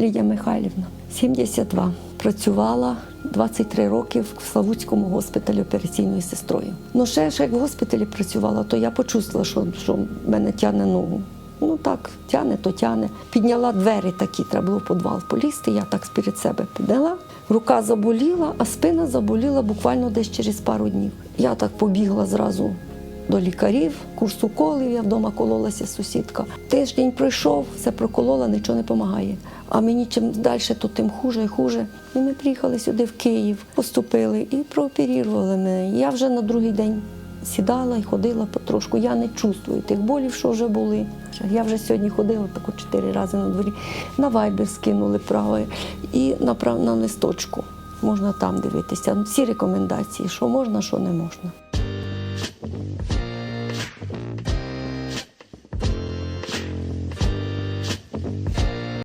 Лідія Михайлівна, 72. Працювала 23 роки в Славутському госпіталі операційною сестрою. Ну, ще, ще як в госпіталі працювала, то я почувствувала, що, що мене тягне ногу. Ну так, тяне, то тяне. Підняла двері такі, треба було в підвал полізти. Я так перед себе підняла. Рука заболіла, а спина заболіла буквально десь через пару днів. Я так побігла зразу до лікарів, курс уколів, я вдома кололася сусідка. Тиждень пройшов, все проколола, нічого не допомагає. А мені чим далі, то тим хуже і хуже. І ми приїхали сюди в Київ, поступили і прооперували мене. Я вже на другий день сідала і ходила потрошку. Я не чувствую тих болів, що вже були. Я вже сьогодні ходила тако чотири рази на дворі. На вайбер скинули право і на, на листочку. Можна там дивитися. Всі рекомендації, що можна, що не можна.